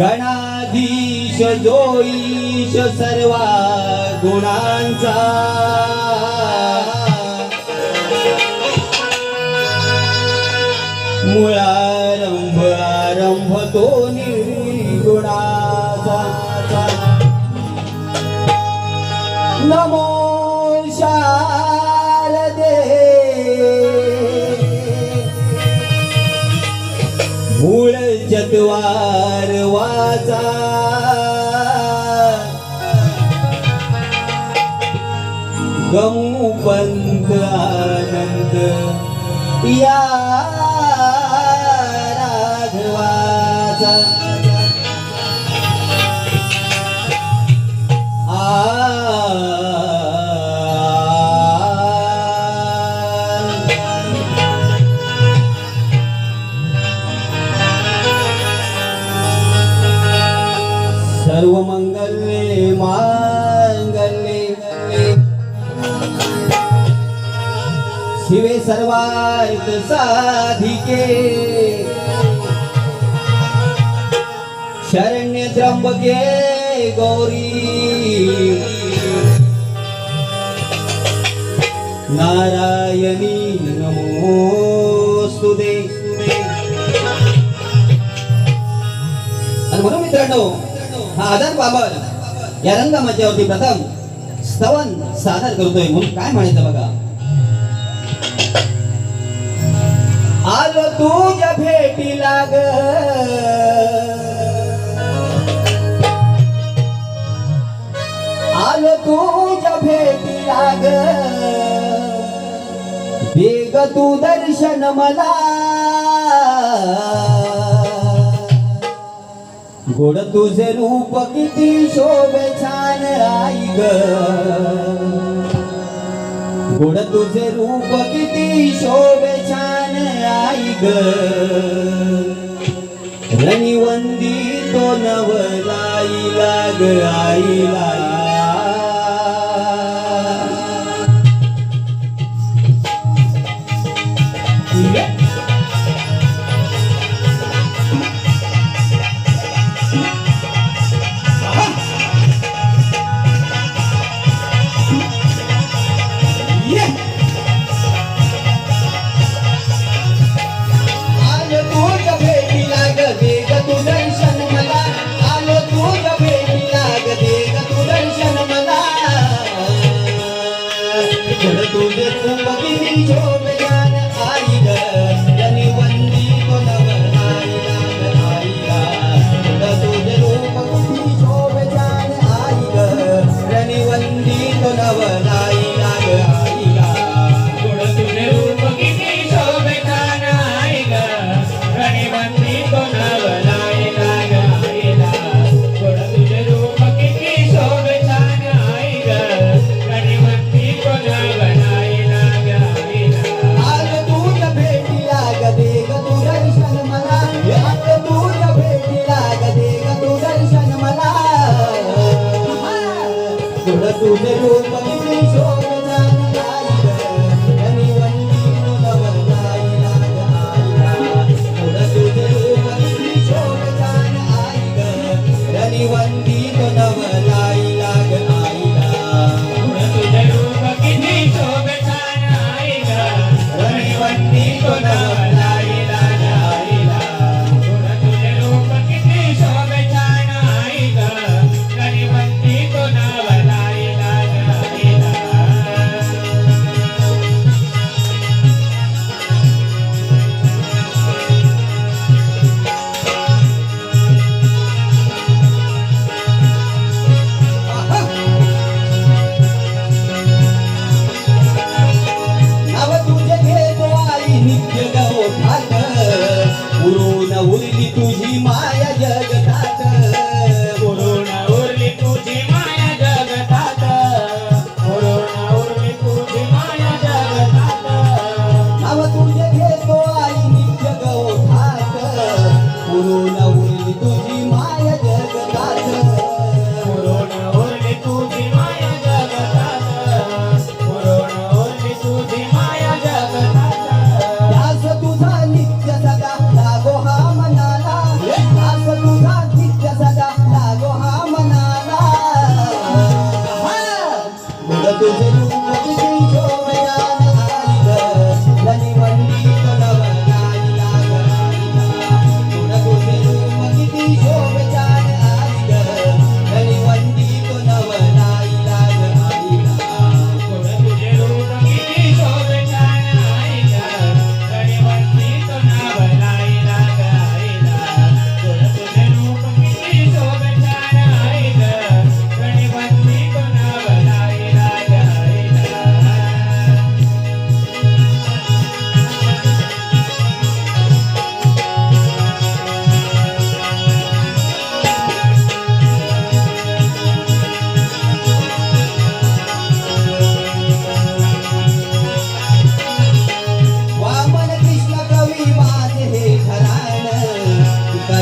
गणाधीश जोईश सर्वा गुणांचा. मुळारंभ आरंभ तो निर्गुणाचा. नमो शारदे. मूळ जगवा जगाचा गमू या राघवाचा शिवे सर्वार्थ साधिके. शरण्य त्र्यंबके गौरी. नारायणी नमोस्तुदे आणि म्हणून मित्रांनो हा आदर बाबत या होती प्रथम स्तवन सादर करतोय म्हणून काय म्हणायचं बघा? आलो तुझ्या भेटी लाग. आलो तुझ्या भेटी लाग. बेग तू दर्शन मला. गोड तुझे रूप किती शोभे छान आई ग. गोड तुझे रूप किती शोभ ग रनिवंदी तो नव Azul you.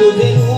তুদের